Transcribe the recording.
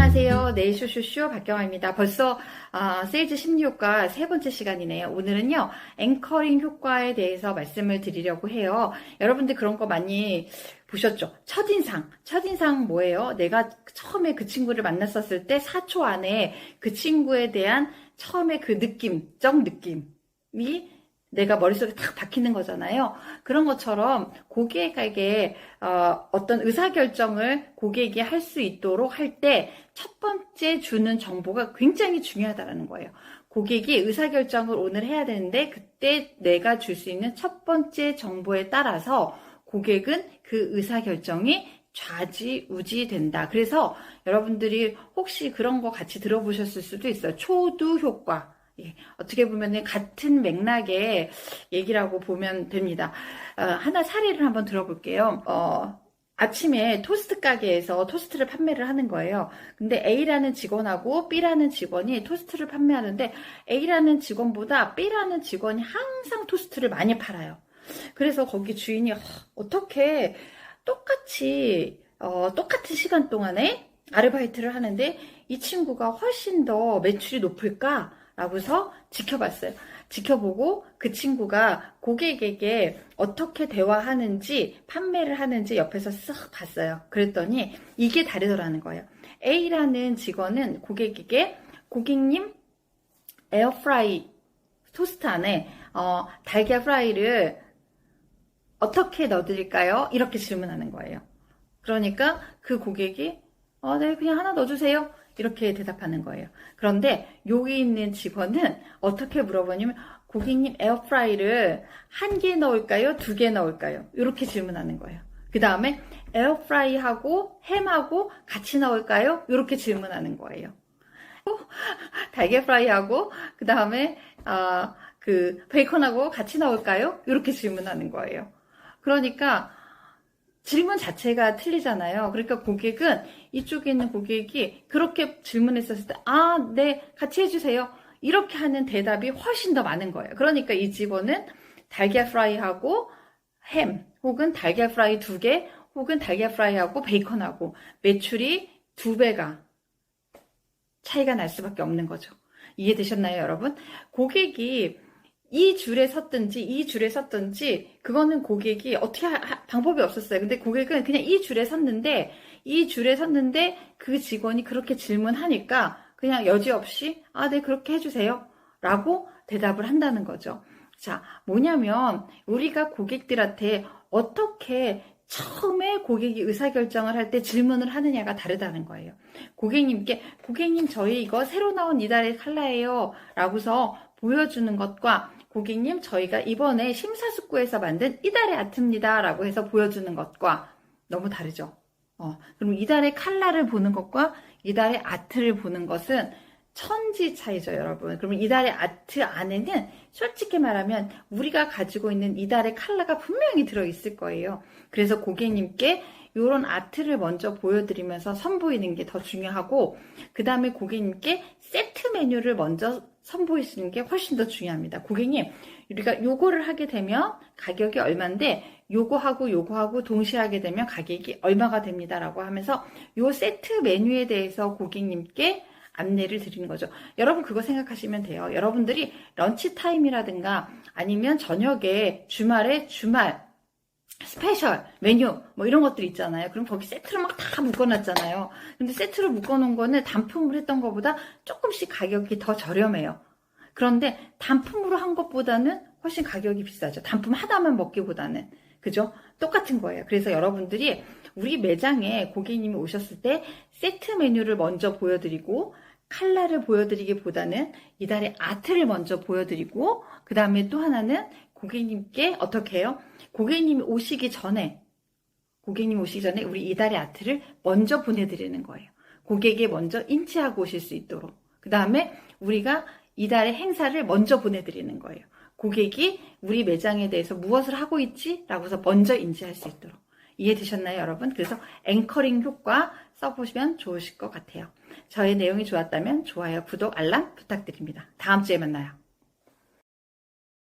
안녕하세요. 네이쇼쇼쇼 박경아입니다. 벌써 아, 세일즈 심리효과 세 번째 시간이네요. 오늘은요, 앵커링 효과에 대해서 말씀을 드리려고 해요. 여러분들 그런 거 많이 보셨죠? 첫인상. 첫인상 뭐예요? 내가 처음에 그 친구를 만났었을 때 4초 안에 그 친구에 대한 처음에 그 느낌적 느낌이 내가 머릿속에 탁 박히는 거잖아요. 그런 것처럼 고객에게 어, 떤 의사결정을 고객이 할 수 있도록 할 때 첫 번째 주는 정보가 굉장히 중요하다는 거예요. 고객이 의사결정을 오늘 해야 되는데 그때 내가 줄 수 있는 첫 번째 정보에 따라서 고객은 그 의사결정이 좌지우지 된다. 그래서 여러분들이 혹시 그런 거 같이 들어보셨을 수도 있어요. 초두 효과. 예, 어떻게 보면 같은 맥락의 얘기라고 보면 됩니다. 어, 하나 사례를 한번 들어볼게요. 어, 아침에 토스트 가게에서 토스트를 판매를 하는 거예요. 근데 A라는 직원하고 B라는 직원이 토스트를 판매하는데 A라는 직원보다 B라는 직원이 항상 토스트를 많이 팔아요. 그래서 거기 주인이 어떻게 똑같이 어, 똑같은 시간 동안에 아르바이트를 하는데 이 친구가 훨씬 더 매출이 높을까? 라고서 지켜봤어요. 지켜보고 그 친구가 고객에게 어떻게 대화하는지 판매를 하는지 옆에서 쓱 봤어요. 그랬더니 이게 다르더라는 거예요. A라는 직원은 고객에게 고객님 에어프라이 토스트 안에 어, 달걀 프라이를 어떻게 넣어드릴까요? 이렇게 질문하는 거예요. 그러니까 그 고객이 어, 네, 그냥 하나 넣어주세요. 이렇게 대답하는 거예요. 그런데 여기 있는 직원은 어떻게 물어보냐면 고객님 에어프라이를 한 개 넣을까요? 두 개 넣을까요? 이렇게 질문하는 거예요. 그 다음에 에어프라이하고 햄하고 같이 넣을까요? 이렇게 질문하는 거예요. 달걀 프라이하고 그 다음에 아, 그 베이컨하고 같이 넣을까요? 이렇게 질문하는 거예요. 그러니까 질문 자체가 틀리잖아요. 그러니까 고객은 이쪽에 있는 고객이 그렇게 질문했었을 때, 아, 네, 같이 해주세요. 이렇게 하는 대답이 훨씬 더 많은 거예요. 그러니까 이 직원은 달걀 프라이하고 햄, 혹은 달걀 프라이 두 개, 혹은 달걀 프라이하고 베이컨하고 매출이 두 배가 차이가 날 수밖에 없는 거죠. 이해되셨나요, 여러분? 고객이 이 줄에 섰든지 이 줄에 섰든지 그거는 고객이 어떻게 하, 방법이 없었어요. 근데 고객은 그냥 이 줄에 섰는데 이 줄에 섰는데 그 직원이 그렇게 질문하니까 그냥 여지없이 아, 네, 그렇게 해주세요. 라고 대답을 한다는 거죠. 자, 뭐냐면 우리가 고객들한테 어떻게 처음에 고객이 의사결정을 할 때 질문을 하느냐가 다르다는 거예요. 고객님께, 고객님, 저희 이거 새로 나온 이달의 칼라예요. 라고서 보여주는 것과 고객님, 저희가 이번에 심사숙고해서 만든 이달의 아트입니다. 라고 해서 보여주는 것과 너무 다르죠. 어, 그럼 이달의 칼라를 보는 것과 이달의 아트를 보는 것은 천지 차이죠, 여러분. 그러면 이달의 아트 안에는 솔직히 말하면 우리가 가지고 있는 이달의 칼라가 분명히 들어있을 거예요. 그래서 고객님께 이런 아트를 먼저 보여드리면서 선보이는 게 더 중요하고, 그 다음에 고객님께 세트 메뉴를 먼저 선보이시는 게 훨씬 더 중요합니다. 고객님, 우리가 요거를 하게 되면 가격이 얼마인데 요거하고 요거하고 동시에 하게 되면 가격이 얼마가 됩니다라고 하면서 요 세트 메뉴에 대해서 고객님께 안내를 드리는 거죠. 여러분 그거 생각하시면 돼요. 여러분들이 런치 타임이라든가 아니면 저녁에 주말에 주말 스페셜 메뉴 뭐 이런 것들 있잖아요. 그럼 거기 세트를 막다 묶어놨잖아요. 근데 세트를 묶어놓은 거는 단품을 했던 것보다 조금씩 가격이 더 저렴해요. 그런데 단품으로 한 것보다는 훨씬 가격이 비싸죠. 단품 하나만 먹기보다는 그죠? 똑같은 거예요. 그래서 여러분들이 우리 매장에 고객님이 오셨을 때 세트 메뉴를 먼저 보여드리고 칼라를 보여드리기보다는 이달의 아트를 먼저 보여드리고 그 다음에 또 하나는 고객님께 어떻게 해요? 고객님이 오시기 전에 고객님 오시기 전에 우리 이달의 아트를 먼저 보내드리는 거예요. 고객에 먼저 인지하고 오실 수 있도록. 그 다음에 우리가 이달의 행사를 먼저 보내드리는 거예요. 고객이 우리 매장에 대해서 무엇을 하고 있지? 라고서 먼저 인지할 수 있도록. 이해되셨나요, 여러분? 그래서 앵커링 효과 써보시면 좋으실 것 같아요. 저의 내용이 좋았다면 좋아요, 구독, 알람 부탁드립니다. 다음 주에 만나요.